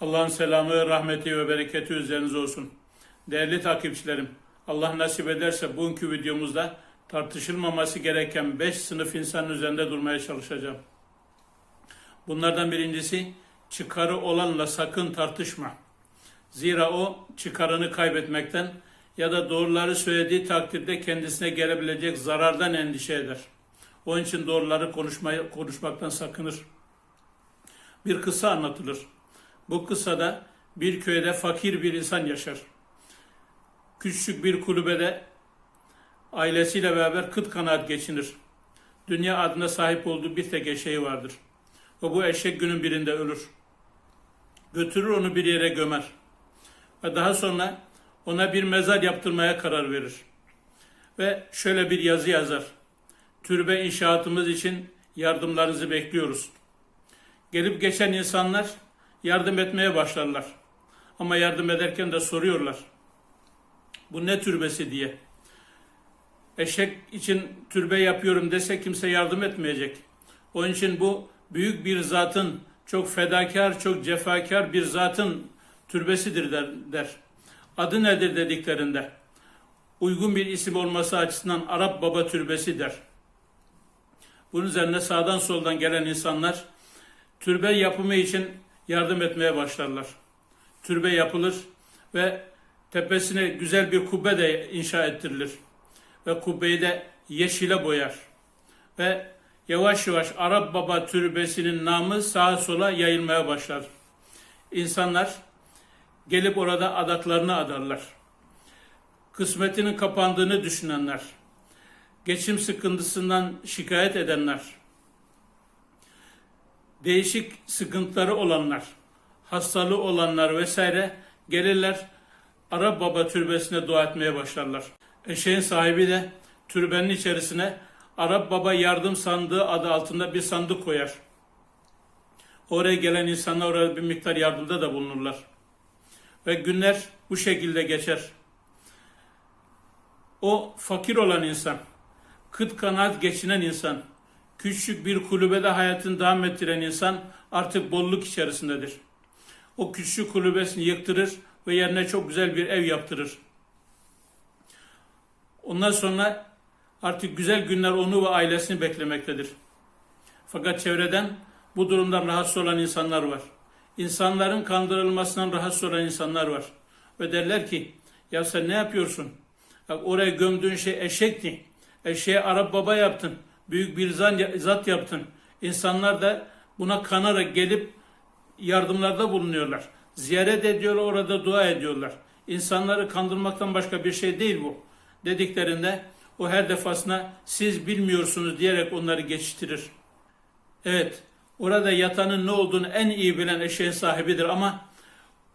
Allah'ın selamı, rahmeti ve bereketi üzerinize olsun. Değerli takipçilerim, Allah nasip ederse bugünkü videomuzda tartışılmaması gereken 5 sınıf insanın üzerinde durmaya çalışacağım. Bunlardan birincisi, çıkarı olanla sakın tartışma. Zira o çıkarını kaybetmekten ya da doğruları söylediği takdirde kendisine gelebilecek zarardan endişe eder. Onun için doğruları konuşmaya, konuşmaktan sakınır. Bir kısa anlatılır. Bu kısada bir köyde fakir bir insan yaşar. Küçük bir kulübede ailesiyle beraber kıt kanaat geçinir. Dünya adına sahip olduğu bir tek eşeği vardır. Ve bu eşek günün birinde ölür. Götürür onu bir yere gömer. Ve daha sonra ona bir mezar yaptırmaya karar verir. Ve şöyle bir yazı yazar. Türbe inşaatımız için yardımlarınızı bekliyoruz. Gelip geçen insanlar yardım etmeye başlarlar. Ama yardım ederken de soruyorlar. Bu ne türbesi diye. Eşek için türbe yapıyorum dese kimse yardım etmeyecek. Onun için bu büyük bir zatın, çok fedakar, çok cefakar bir zatın türbesidir der. der. Adı nedir dediklerinde. Uygun bir isim olması açısından Arap Baba Türbesi der. Bunun üzerine sağdan soldan gelen insanlar türbe yapımı için yardım etmeye başlarlar. Türbe yapılır ve tepesine güzel bir kubbe de inşa ettirilir. Ve kubbeyi de yeşile boyar. Ve yavaş yavaş Arap Baba Türbesi'nin namı sağa sola yayılmaya başlar. İnsanlar gelip orada adaklarını adarlar. Kısmetinin kapandığını düşünenler, geçim sıkıntısından şikayet edenler, değişik sıkıntıları olanlar, hastalığı olanlar vesaire gelirler Arap Baba türbesine dua etmeye başlarlar. Eşeğin sahibi de türbenin içerisine Arap Baba yardım sandığı adı altında bir sandık koyar. Oraya gelen insanlar oraya bir miktar yardımda da bulunurlar. Ve günler bu şekilde geçer. O fakir olan insan, kıt kanaat geçinen insan, küçük bir kulübede hayatını devam ettiren insan artık bolluk içerisindedir. O küçük kulübesini yıktırır ve yerine çok güzel bir ev yaptırır. Ondan sonra artık güzel günler onu ve ailesini beklemektedir. Fakat çevreden bu durumdan rahatsız olan insanlar var. İnsanların kandırılmasından rahatsız olan insanlar var. Ve derler ki ya sen ne yapıyorsun? Bak oraya gömdüğün şey eşekti. Eşeğe Arap baba yaptın. Büyük bir zat yaptın. İnsanlar da buna kanarak gelip yardımlarda bulunuyorlar. Ziyaret ediyorlar, orada dua ediyorlar. İnsanları kandırmaktan başka bir şey değil bu. Dediklerinde o her defasında siz bilmiyorsunuz diyerek onları geçiştirir. Evet, orada yatanın ne olduğunu en iyi bilen eşeğin sahibidir ama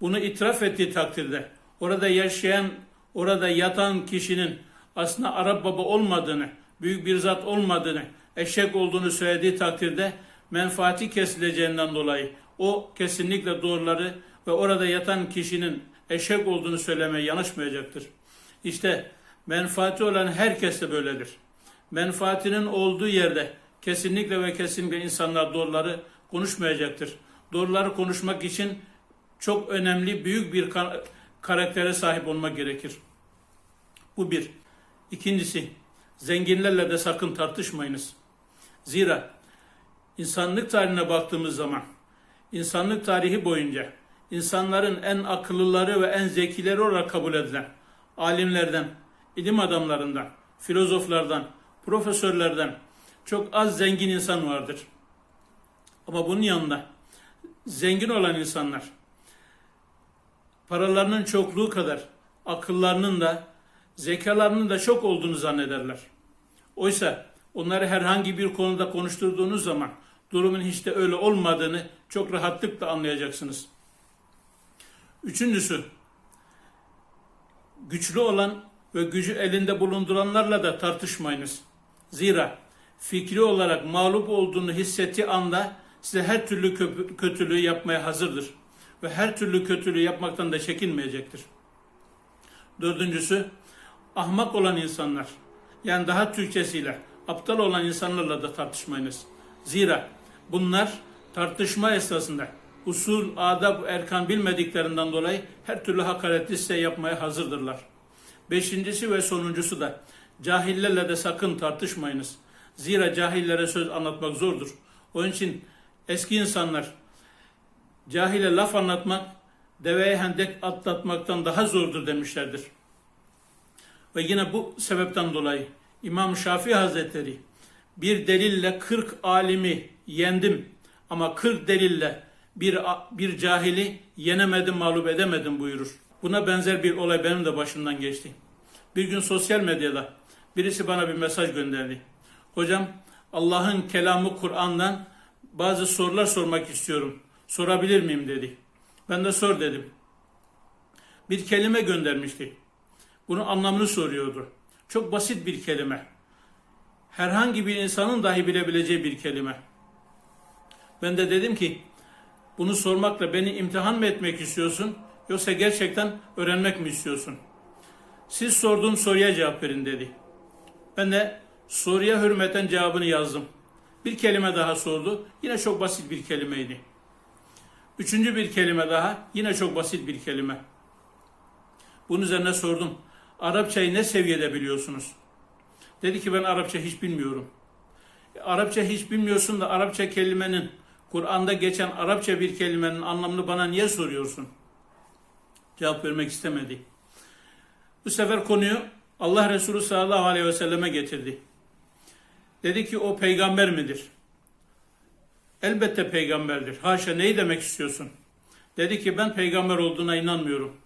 bunu itiraf ettiği takdirde orada yaşayan, orada yatan kişinin aslında Arap baba olmadığını, büyük bir zat olmadığını, eşek olduğunu söylediği takdirde menfaati kesileceğinden dolayı o kesinlikle doğruları ve orada yatan kişinin eşek olduğunu söylemeye yanaşmayacaktır. İşte menfaati olan herkes de böyledir. Menfaatinin olduğu yerde kesinlikle ve kesinlikle insanlar doğruları konuşmayacaktır. Doğruları konuşmak için çok önemli, büyük bir karaktere sahip olmak gerekir. Bu bir. İkincisi, zenginlerle de sakın tartışmayınız. Zira insanlık tarihine baktığımız zaman, insanlık tarihi boyunca insanların en akıllıları ve en zekileri olarak kabul edilen alimlerden, ilim adamlarından, filozoflardan, profesörlerden çok az zengin insan vardır. Ama bunun yanında zengin olan insanlar paralarının çokluğu kadar akıllarının da zekalarının da çok olduğunu zannederler. Oysa onları herhangi bir konuda konuşturduğunuz zaman durumun hiç de öyle olmadığını çok rahatlıkla anlayacaksınız. Üçüncüsü, güçlü olan ve gücü elinde bulunduranlarla da tartışmayınız. Zira fikri olarak mağlup olduğunu hissettiği anda size her türlü kötülüğü yapmaya hazırdır. Ve her türlü kötülüğü yapmaktan da çekinmeyecektir. Dördüncüsü, ahmak olan insanlar, yani daha Türkçesiyle aptal olan insanlarla da tartışmayınız. Zira bunlar tartışma esnasında usul, adab, erkan bilmediklerinden dolayı her türlü hakaretli size yapmaya hazırdırlar. Beşincisi ve sonuncusu da cahillerle de sakın tartışmayınız. Zira cahillere söz anlatmak zordur. Onun için eski insanlar cahile laf anlatmak deveye hendek atlatmaktan daha zordur demişlerdir. Ve yine bu sebepten dolayı İmam Şafii Hazretleri bir delille 40 alimi yendim ama 40 delille bir, bir cahili yenemedim, mağlup edemedim buyurur. Buna benzer bir olay benim de başımdan geçti. Bir gün sosyal medyada birisi bana bir mesaj gönderdi. Hocam Allah'ın kelamı Kur'an'dan bazı sorular sormak istiyorum. Sorabilir miyim dedi. Ben de sor dedim. Bir kelime göndermişti. Bunun anlamını soruyordu. Çok basit bir kelime. Herhangi bir insanın dahi bilebileceği bir kelime. Ben de dedim ki bunu sormakla beni imtihan mı etmek istiyorsun yoksa gerçekten öğrenmek mi istiyorsun? Siz sorduğum soruya cevap verin dedi. Ben de soruya hürmeten cevabını yazdım. Bir kelime daha sordu. Yine çok basit bir kelimeydi. Üçüncü bir kelime daha. Yine çok basit bir kelime. Bunun üzerine sordum. Arapçayı ne seviyede biliyorsunuz? Dedi ki ben Arapça hiç bilmiyorum. E, Arapça hiç bilmiyorsun da Arapça kelimenin Kur'an'da geçen Arapça bir kelimenin anlamını bana niye soruyorsun? Cevap vermek istemedi. Bu sefer konuyu Allah Resulü sallallahu aleyhi ve selleme getirdi. Dedi ki o peygamber midir? Elbette peygamberdir. Haşa neyi demek istiyorsun? Dedi ki ben peygamber olduğuna inanmıyorum.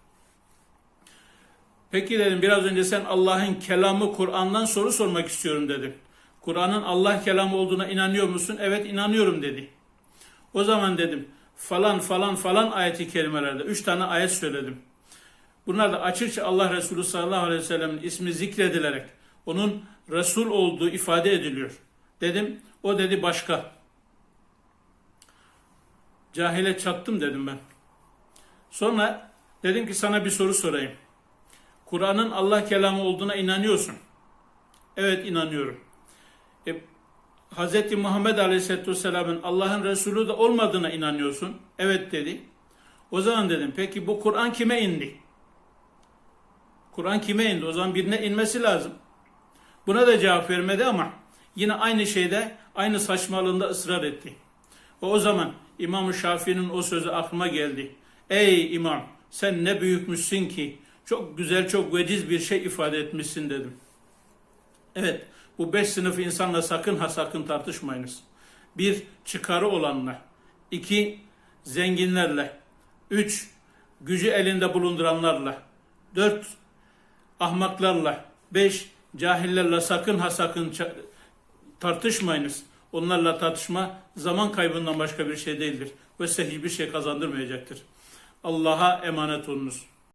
Peki dedim biraz önce sen Allah'ın kelamı Kur'an'dan soru sormak istiyorum dedim. Kur'an'ın Allah kelamı olduğuna inanıyor musun? Evet inanıyorum dedi. O zaman dedim falan falan falan ayeti kelimelerde üç tane ayet söyledim. Bunlar da açıkça Allah Resulü sallallahu aleyhi ve sellem'in ismi zikredilerek onun Resul olduğu ifade ediliyor. Dedim o dedi başka. Cahile çattım dedim ben. Sonra dedim ki sana bir soru sorayım. Kur'an'ın Allah kelamı olduğuna inanıyorsun. Evet inanıyorum. E, Hz. Muhammed Aleyhisselatü Vesselam'ın Allah'ın Resulü de olmadığına inanıyorsun. Evet dedi. O zaman dedim peki bu Kur'an kime indi? Kur'an kime indi? O zaman birine inmesi lazım. Buna da cevap vermedi ama yine aynı şeyde, aynı saçmalığında ısrar etti. O, o zaman İmam-ı Şafii'nin o sözü aklıma geldi. Ey imam sen ne büyükmüşsün ki çok güzel, çok veciz bir şey ifade etmişsin dedim. Evet, bu beş sınıf insanla sakın ha sakın tartışmayınız. Bir, çıkarı olanla. iki zenginlerle. Üç, gücü elinde bulunduranlarla. Dört, ahmaklarla. Beş, cahillerle sakın ha sakın tartışmayınız. Onlarla tartışma zaman kaybından başka bir şey değildir. Ve size hiçbir şey kazandırmayacaktır. Allah'a emanet olunuz.